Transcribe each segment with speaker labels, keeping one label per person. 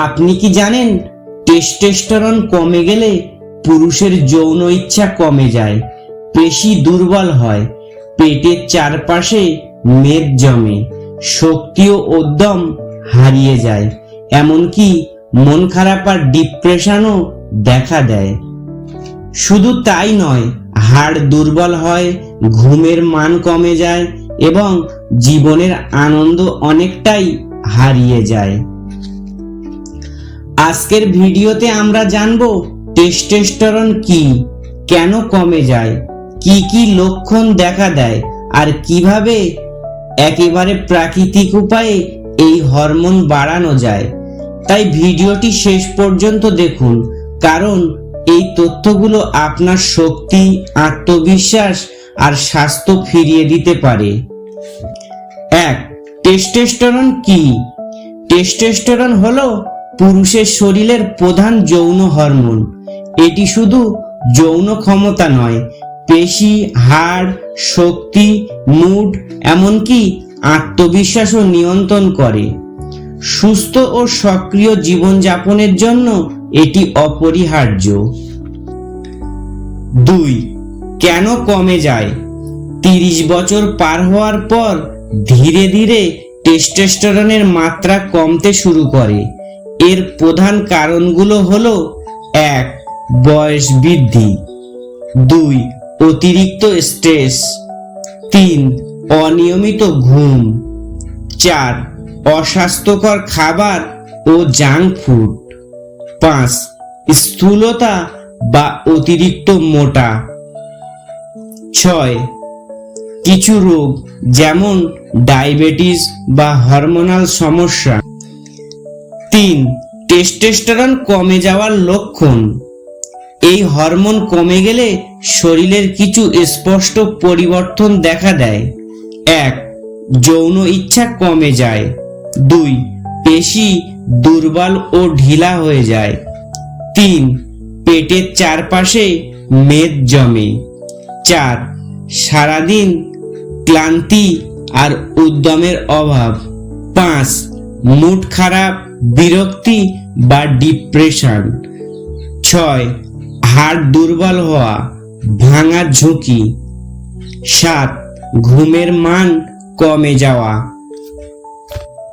Speaker 1: আপনি কি জানেন টেস্টোস্টেরন কমে গেলে পুরুষের যৌন ইচ্ছা কমে যায়, পেশি দুর্বল হয়, পেটের চারপাশে মেদ জমে, শক্তি ও উদ্যম হারিয়ে যায়, এমনকি মন খারাপ আর ডিপ্রেশনও দেখা দেয়। শুধু তাই নয়, হাড় দুর্বল হয়, ঘুমের মান কমে যায় এবং জীবনের আনন্দ অনেকটাই হারিয়ে যায়। আজকের ভিডিওতে আমরা জানব টেস্টোস্টেরন কি, কেন কমে যায়, কি কি লক্ষণ দেখা দেয়, আর কীভাবে একেবারে প্রাকৃতিক উপায়ে এই হরমোন বাড়ানো যায়। তাই ভিডিওটি শেষ পর্যন্ত দেখুন, কারণ এই তথ্যগুলো আপনার শক্তি, আত্মবিশ্বাস আর স্বাস্থ্য ফিরিয়ে দিতে পারে। এক, টেস্টোস্টেরন কি? টেস্টোস্টেরন হলো পুরুষের শরীরের প্রধান যৌন হরমোন। এটি শুধু যৌন ক্ষমতা নয়, পেশি, হাড়, শক্তি, মুড, এমনকি আত্মবিশ্বাসও নিয়ন্ত্রণ করে। সুস্থ ও সক্রিয় জীবনযাপনের জন্য এটি অপরিহার্য। দুই, কেন কমে যায়? তিরিশ বছর পার হওয়ার পর ধীরে ধীরে টেস্টোস্টেরনের মাত্রা কমতে শুরু করে। এর প্রধান কারণগুলো হলো, এক, বয়স বৃদ্ধি, দুই, অতিরিক্ত স্ট্রেস, তিন, অনিয়মিত ঘুম, চার, অস্বাস্থ্যকর খাবার ও জাঙ্ক ফুড, পাঁচ, স্থূলতা বা অতিরিক্ত মোটা, ছয়, কিছু রোগ যেমন ডায়াবেটিস বা হরমোনাল সমস্যা। তিন টেস্টোস্টেরন কমে যাওয়ার লক্ষণ। এই হরমোন কমে গেলে শরীরের কিছু স্পষ্ট পরিবর্তন দেখা দেয়। এক, যৌন ইচ্ছা কমে যায়। দুই, পেশি দুর্বল ও ঢিলা হয়ে যায়। তিন, পেটের চারপাশে মেদ জমে। চার, সারাদিন ক্লান্তি আর উদ্যমের অভাব। পাঁচ, মুড খারাপ বিরক্তি বা ডিপ্রেশন ছয়, হাড় দুর্বল হওয়া ভাঙার ঝুঁকি। সাত, ঘুমের মান কমে যাওয়া।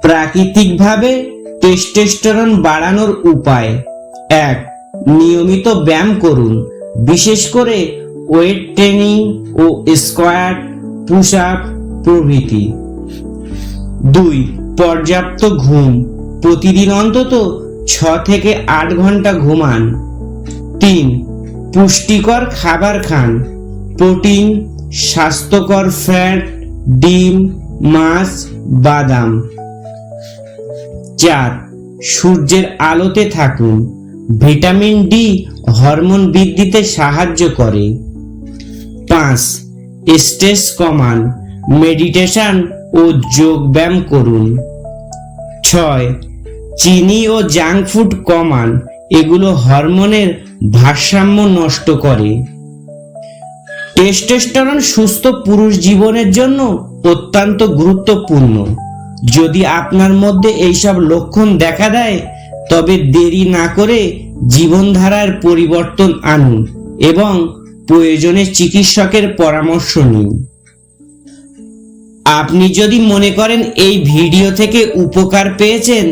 Speaker 1: প্রাকৃতিকভাবে টেস্টোস্টেরন বাড়ানোর উপায়। এক, নিয়মিত ব্যায়াম করুন। বিশেষ করে ওয়েট ট্রেনিং ও স্কোয়াট পুশ আপ প্রভৃতি। দুই, পর্যাপ্ত ঘুম। প্রতিদিন অন্তত ছ থেকে আট ঘণ্টা ঘুমান। তিন, পুষ্টিকর খাবার খান। প্রোটিন, স্বাস্থ্যকর ফ্যাট, ডিম, মাছ, বাদাম। চার, সূর্যের আলোতে থাকুন। ভিটামিন ডি হরমোন বৃদ্ধিতে সাহায্য করে। পাঁচ, স্ট্রেস কমান। মেডিটেশন ও যোগ ব্যায়াম করুন। ছয় চিনি ও জাঙ্ক ফুড কমান, এগুলো হরমোনের ভারসাম্য নষ্ট করে। টেস্টোস্টেরন সুস্থ পুরুষ জীবনের জন্য অত্যন্ত গুরুত্বপূর্ণ। যদি আপনার মধ্যে এইসব লক্ষণ দেখা দেয়, তবে দেরি না করে জীবনধারার পরিবর্তন আনুন এবং প্রয়োজনে চিকিৎসকের পরামর্শ নিন। আপনি যদি মনে করেন এই ভিডিও থেকে উপকার পেয়েছেন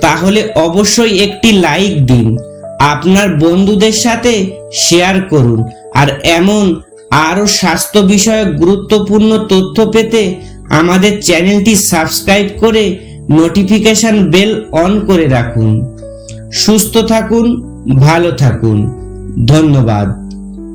Speaker 1: তাহলে অবশ্যই একটি লাইক দিন। আপনার বন্ধুদের সাথে শেয়ার করুন। আর এমন আরও স্বাস্থ্য বিষয়ক গুরুত্বপূর্ণ তথ্য পেতে আমাদের চ্যানেলটি সাবস্ক্রাইব করে নোটিফিকেশন বেল অন করে রাখুন। সুস্থ থাকুন, ভালো থাকুন। ধন্যবাদ।